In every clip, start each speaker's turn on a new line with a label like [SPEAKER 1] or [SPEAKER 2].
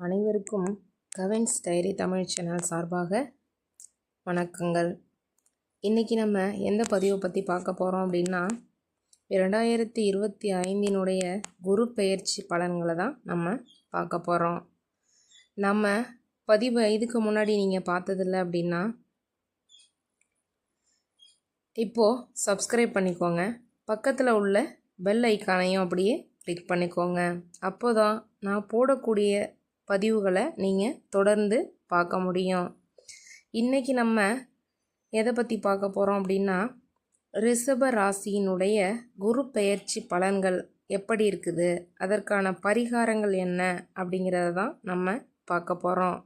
[SPEAKER 1] அனைவருக்கும் Cavin's diary Tamil channel சார்பாக வணக்கங்கள். இன்றைக்கி நம்ம எந்த பதிவை பற்றி பார்க்க போகிறோம் அப்படின்னா இரண்டாயிரத்தி இருபத்தி ஐந்தினுடைய குரு பெயர்ச்சி பலன்களை தான் நம்ம பார்க்க போகிறோம் நம்ம பதிவு இதுக்கு முன்னாடி நீங்கள் பார்த்ததில்ல அப்படின்னா இப்போது சப்ஸ்கிரைப் பண்ணிக்கோங்க. பக்கத்தில் உள்ள பெல் ஐக்கானையும் அப்படியே கிளிக் பண்ணிக்கோங்க. அப்போ தான் நான் போடக்கூடிய பதிவுகளை நீங்கள் தொடர்ந்து பார்க்க முடியும். இன்றைக்கி நம்ம எதை பற்றி பார்க்க போகிறோம் அப்படின்னா ரிஷப ராசியினுடைய குரு பெயர்ச்சி பலன்கள் எப்படி இருக்குது? அதற்கான பரிகாரங்கள் என்ன? அப்படிங்கிறத தான் நம்ம பார்க்க போகிறோம்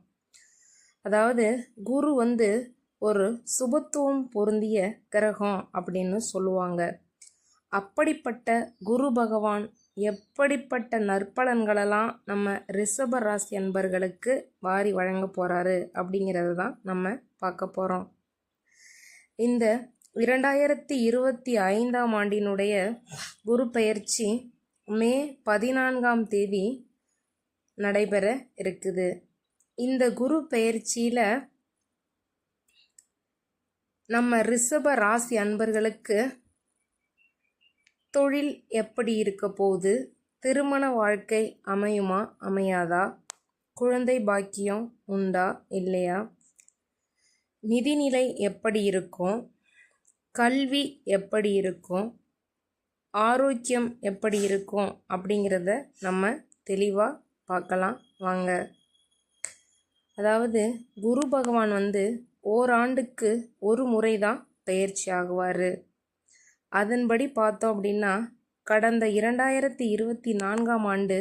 [SPEAKER 1] அதாவது குரு வந்து ஒரு சுபத்துவம் பொருந்திய கிரகம் அப்படின்னு சொல்லுவாங்க. அப்படிப்பட்ட குரு பகவான் எப்படிப்பட்ட நற்பலன்களெல்லாம் நம்ம ரிஷப ராசி அன்பர்களுக்கு வாரி வழங்க போகிறாரு அப்படிங்கிறது தான் நம்ம பார்க்க போகிறோம் இந்த இரண்டாயிரத்தி இருபத்தி ஐந்தாம் ஆண்டினுடைய குரு பயிற்சி மே பதினான்காம் தேதி நடைபெற இருக்குது. இந்த குரு பெயர்ச்சியில் நம்ம ரிஷப ராசி அன்பர்களுக்கு தொழில் எப்படி இருக்க போகுது? திருமண வாழ்க்கை அமையுமா? அமையாதா? குழந்தை பாக்கியம் உண்டா? இல்லையா? நிதிநிலை எப்படி இருக்கும்? கல்வி எப்படி இருக்கும்? ஆரோக்கியம் எப்படி இருக்கும்? அப்படிங்கிறத நம்ம தெளிவாக பார்க்கலாம். வாங்க. அதாவது குரு பகவான் வந்து ஓராண்டுக்கு ஒரு முறை தான் பயிற்சி ஆகுவார். அதன்படி பார்த்தோம் அப்படின்னா கடந்த இரண்டாயிரத்தி இருபத்தி நான்காம் ஆண்டு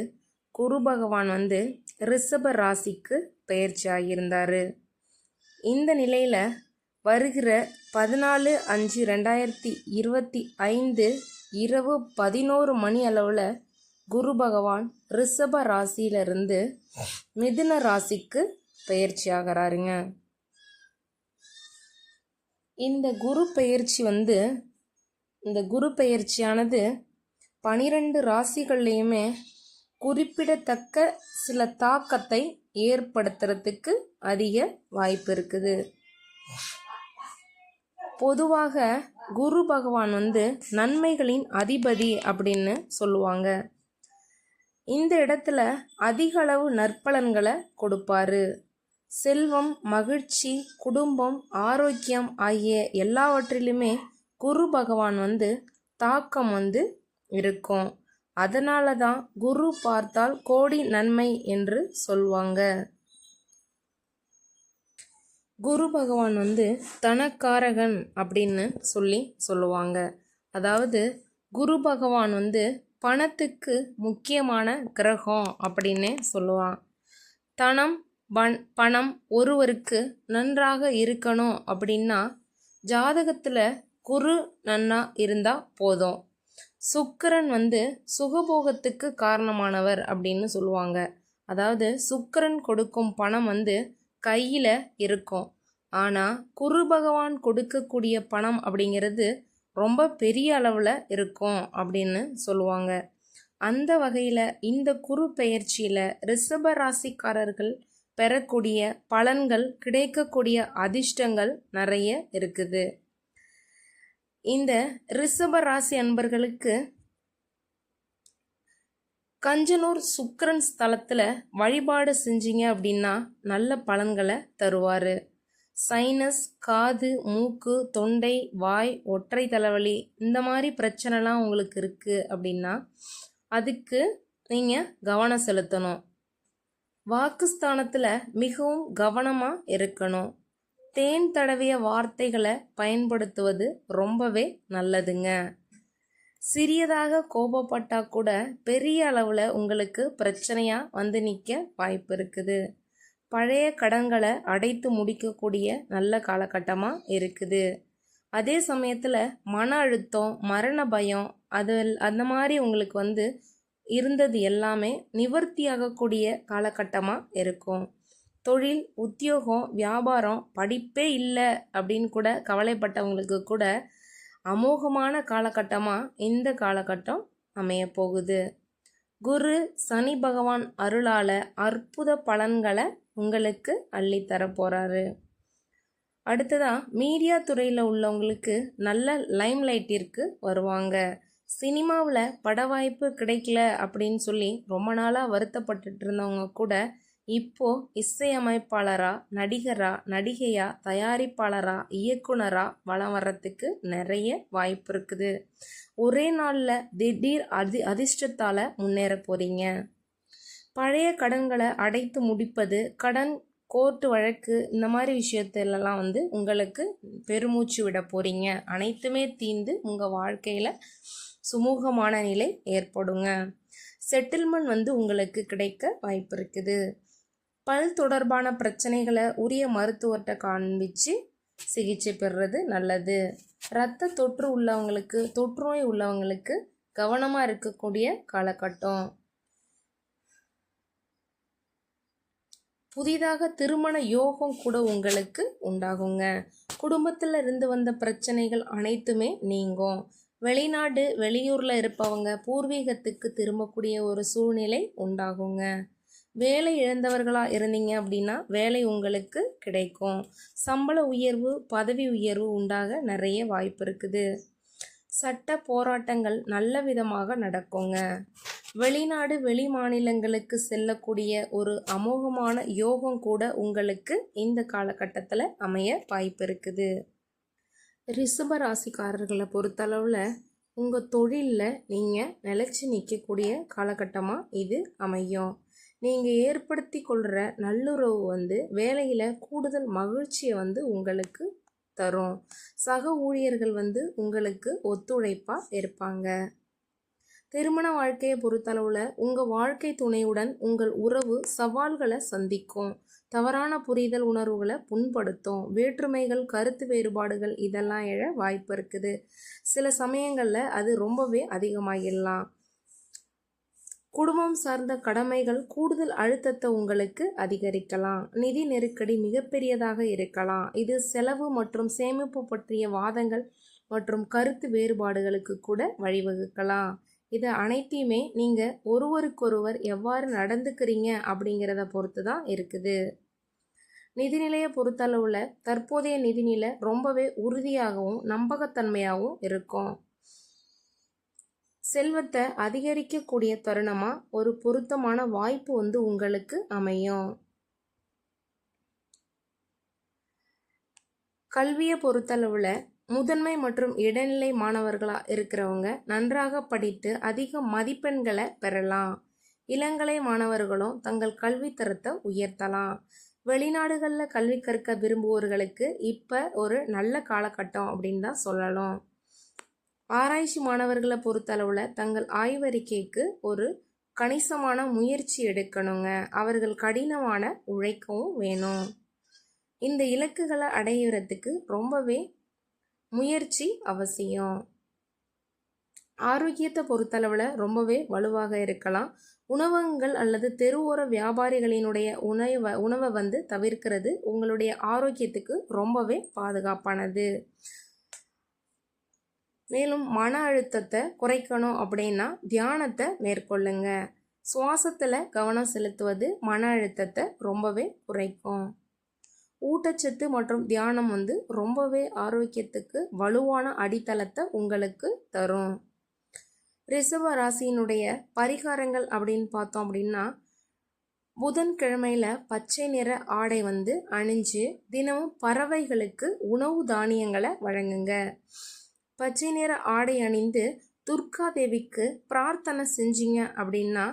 [SPEAKER 1] குரு பகவான் வந்து ரிஷப ராசிக்கு பயிற்சி ஆகியிருந்தார் இந்த நிலையில் வருகிற பதினாலு அஞ்சு ரெண்டாயிரத்தி இருபத்தி ஐந்து இரவு பதினோரு மணி அளவில் குரு பகவான் ரிஷப ராசியிலிருந்து மிதுன ராசிக்கு பயிற்சி ஆகிறாருங்க இந்த குரு பயிற்சி வந்து இந்த குரு பெயர்ச்சியானது பனிரெண்டு ராசிகள்லேயுமே குறிப்பிடத்தக்க சில தாக்கத்தை ஏற்படுத்துறதுக்கு அதிக வாய்ப்பு இருக்குது. பொதுவாக குரு பகவான் வந்து நன்மைகளின் அதிபதி அப்படின்னு சொல்லுவாங்க. இந்த இடத்துல அதிக அளவு நற்பலன்களை கொடுப்பாரு. செல்வம் மகிழ்ச்சி குடும்பம் ஆரோக்கியம் ஆகிய எல்லாவற்றிலுமே குரு பகவான் வந்து தாக்கம் வந்து இருக்கும். அதனால தான் குரு பார்த்தால் கோடி நன்மை என்று சொல்வாங்க. குரு பகவான் வந்து தனக்காரகன் அப்படின்னு சொல்லி சொல்லுவாங்க. அதாவது குரு பகவான் வந்து பணத்துக்கு முக்கியமான கிரகம் அப்படின்னே சொல்லுவான். தனம் பண் பணம் ஒருவருக்கு நன்றாக இருக்கணும் அப்படின்னா ஜாதகத்தில் குரு நன்னா இருந்தால் போதும். சுக்கரன் வந்து சுகபோகத்துக்கு காரணமானவர் அப்படின்னு சொல்லுவாங்க. அதாவது சுக்கரன் கொடுக்கும் பணம் வந்து கையில் இருக்கும். ஆனால் குரு பகவான் கொடுக்கக்கூடிய பணம் அப்படிங்கிறது ரொம்ப பெரிய அளவில் இருக்கும் அப்படின்னு சொல்லுவாங்க. அந்த வகையில் இந்த குரு பெயர்ச்சியில் ரிஷப ராசிக்காரர்கள் பெறக்கூடிய பலன்கள் கிடைக்கக்கூடிய அதிர்ஷ்டங்கள் நிறைய இருக்குது. இந்த ரிஷப ராசி அன்பர்களுக்கு கஞ்சனூர் சுக்கரன் ஸ்தலத்தில் வழிபாடு செஞ்சீங்க அப்படின்னா நல்ல பலன்களை தருவார். சைனஸ் காது மூக்கு தொண்டை வாய் ஒற்றை தலைவலி இந்த மாதிரி பிரச்சனைலாம் உங்களுக்கு இருக்குது அப்படின்னா அதுக்கு நீங்கள் கவனம் செலுத்தணும். வாக்குஸ்தானத்தில் மிகவும் கவனமாக இருக்கணும். தேன் தடவிய வார்த்தைகளை பயன்படுத்துவது ரொம்பவே நல்லதுங்க. சிறியதாக கோபப்பட்டால் கூட பெரிய அளவில் உங்களுக்கு பிரச்சனையாக வந்து நிற்க வாய்ப்பு இருக்குது. பழைய கடன்களை அடைத்து முடிக்கக்கூடிய நல்ல காலகட்டமாக இருக்குது. அதே சமயத்தில் மன அழுத்தம் மரண பயம் அது அந்த மாதிரி உங்களுக்கு வந்து இருந்தது எல்லாமே நிவர்த்தியாகக்கூடிய காலகட்டமாக இருக்கும். தொழில் உத்தியோகம் வியாபாரம் படிப்பே இல்லை அப்படின்னு கூட கவலைப்பட்டவங்களுக்கு கூட அமோகமான காலகட்டமாக இந்த காலகட்டம் அமைய போகுது குரு சனி பகவான் அருளால அற்புத பலன்களை உங்களுக்கு அள்ளித்தர போகிறாரு அடுத்ததாக மீடியா துறையில் உள்ளவங்களுக்கு நல்ல லைம் லைட்டிற்கு வருவாங்க. சினிமாவில் பட வாய்ப்பு கிடைக்கல அப்படின்னு சொல்லி ரொம்ப நாளாக வருத்தப்பட்டுட்டு இருந்தவங்க கூட இப்போ இசையமைப்பாளரா நடிகரா நடிகையா தயாரிப்பாளரா இயக்குனரா வளம் வர்றதுக்கு நிறைய வாய்ப்பு இருக்குது. ஒரே நாளில் திடீர் அதி அதிர்ஷ்டத்தால் முன்னேற போகிறீங்க பழைய கடன்களை அடைத்து முடிப்பது கடன் கோர்ட்டு வழக்கு இந்த மாதிரி விஷயத்திலலாம் வந்து உங்களுக்கு பெருமூச்சு விட போகிறீங்க அனைத்துமே தீர்ந்து உங்கள் வாழ்க்கையில் சுமூகமான நிலை ஏற்படுங்க. செட்டில்மெண்ட் வந்து உங்களுக்கு கிடைக்க வாய்ப்பு இருக்குது. பல் தொடர்பான பிரச்சனைகளை உரிய மருத்துவர்கிட்ட காண்பிச்சு சிகிச்சை பெறுறது நல்லது. இரத்த தொற்று உள்ளவங்களுக்கு தொற்றுநோய் உள்ளவங்களுக்கு கவனமாக இருக்கக்கூடிய காலகட்டம். புதிதாக திருமண யோகம் கூட உங்களுக்கு உண்டாகுங்க. குடும்பத்தில் இருந்து வந்த பிரச்சனைகள் அனைத்துமே நீங்கும். வெளிநாடு வெளியூரில் இருப்பவங்க பூர்வீகத்துக்கு திரும்பக்கூடிய ஒரு சூழ்நிலை உண்டாகுங்க. வேலை இழந்தவர்களாக இருந்தீங்க அப்படின்னா வேலை உங்களுக்கு கிடைக்கும். சம்பள உயர்வு பதவி உயர்வு உண்டாக நிறைய வாய்ப்பு இருக்குது. சட்ட போராட்டங்கள் நல்ல விதமாக நடக்குங்க. வெளிநாடு வெளி மாநிலங்களுக்கு செல்லக்கூடிய ஒரு அமோகமான யோகம் கூட உங்களுக்கு இந்த காலகட்டத்தில் அமைய வாய்ப்பு இருக்குது. ரிஷப ராசிக்காரர்களை பொறுத்தளவில் உங்கள் தொழிலில் நீங்கள் நிலச்சி நிற்கக்கூடிய காலகட்டமாக இது அமையும். நீங்கள் ஏற்படுத்தி கொள்கிற நல்லுறவு வந்து வேலையில் கூடுதல் மகிழ்ச்சியை வந்து உங்களுக்கு தரும். சக ஊழியர்கள் வந்து உங்களுக்கு ஒத்துழைப்பாக இருப்பாங்க. திருமண வாழ்க்கையை பொறுத்தளவில் உங்கள் வாழ்க்கை துணையுடன் உங்கள் உறவு சவால்களை சந்திக்கும். தவறான புரிதல் உணர்வுகளை புண்படுத்தும். வேற்றுமைகள் கருத்து வேறுபாடுகள் இதெல்லாம் எழ வாய்ப்பு இருக்குது. சில சமயங்களில் அது ரொம்பவே அதிகமாகிடலாம் குடும்பம் சார்ந்த கடமைகள் கூடுதல் அழுத்தத்தை உங்களுக்கு அதிகரிக்கலாம். நிதி நெருக்கடி மிகப்பெரியதாக இருக்கலாம். இது செலவு மற்றும் சேமிப்பு பற்றிய வாதங்கள் மற்றும் கருத்து வேறுபாடுகளுக்கு கூட வழிவகுக்கலாம். இது அனைத்தையுமே நீங்கள் ஒருவருக்கொருவர் எவ்வாறு நடந்துக்கிறீங்க அப்படிங்கிறத பொறுத்து தான் இருக்குது நிதிநிலையை பொறுத்தளவில் தற்போதைய நிதிநிலை ரொம்பவே உறுதியாகவும் நம்பகத்தன்மையாகவும் இருக்கும். செல்வத்தை அதிகரிக்கக்கூடிய தருணமாக ஒரு பொருத்தமான வாய்ப்பு வந்து உங்களுக்கு அமையும். கல்வியை பொறுத்தளவில் முதன்மை மற்றும் இடைநிலை மாணவர்களாக இருக்கிறவங்க நன்றாக படித்து அதிக மதிப்பெண்களை பெறலாம். இளங்கலை மாணவர்களும் தங்கள் கல்வித்தரத்தை உயர்த்தலாம். வெளிநாடுகளில் கல்வி கற்க விரும்புவோர்களுக்கு இப்போ ஒரு நல்ல காலகட்டம் அப்படின்னு தான் சொல்லலாம் ஆராய்ச்சி மாணவர்களை பொறுத்தளவில் தங்கள் ஆய்வறிக்கைக்கு ஒரு கணிசமான முயற்சி எடுக்கணுங்க. அவர்கள் கடினமான உழைக்கவும் வேணும். இந்த இலக்குகளை அடையிறதுக்கு ரொம்பவே முயற்சி அவசியம். ஆரோக்கியத்தை பொறுத்தளவில் ரொம்பவே வலுவாக இருக்கலாம். உணவகங்கள் அல்லது தெருவோர வியாபாரிகளினுடைய உணவை உணவை வந்து தவிர்க்கிறது உங்களுடைய ஆரோக்கியத்துக்கு ரொம்பவே பாதுகாப்பானது. மேலும் மன அழுத்தத்தை குறைக்கணும் அப்படின்னா தியானத்தை மேற்கொள்ளுங்க. சுவாசத்தில் கவனம் செலுத்துவது மன அழுத்தத்தை ரொம்பவே குறைக்கும். ஊட்டச்சத்து மற்றும் தியானம் வந்து ரொம்பவே ஆரோக்கியத்துக்கு வலுவான அடித்தளத்தை உங்களுக்கு தரும். ரிசர்வ ராசியினுடைய பரிகாரங்கள் அப்படின்னு பார்த்தோம் அப்படின்னா புதன்கிழமையில் பச்சை நிற ஆடை வந்து அணிஞ்சு தினமும் பறவைகளுக்கு உணவு தானியங்களை வழங்குங்க. பச்சை நிற ஆடை அணிந்து துர்கா தேவிக்கு பிரார்த்தனை செஞ்சீங்க அப்படின்னா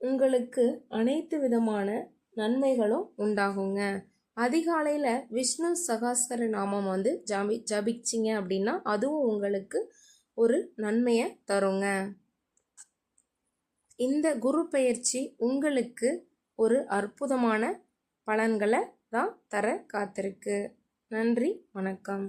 [SPEAKER 1] உங்களுக்கு அனைத்து விதமான நன்மைகளும் உண்டாகுங்க. அதிகாலையில் விஷ்ணு சகாஸ்கர நாமம் வந்து ஜபி ஜபிச்சிங்க அப்படின்னா அதுவும் உங்களுக்கு ஒரு நன்மையை தருங்க. இந்த குரு பயிற்சி உங்களுக்கு ஒரு அற்புதமான பலன்களை தான் தர காத்திருக்கு. நன்றி வணக்கம்.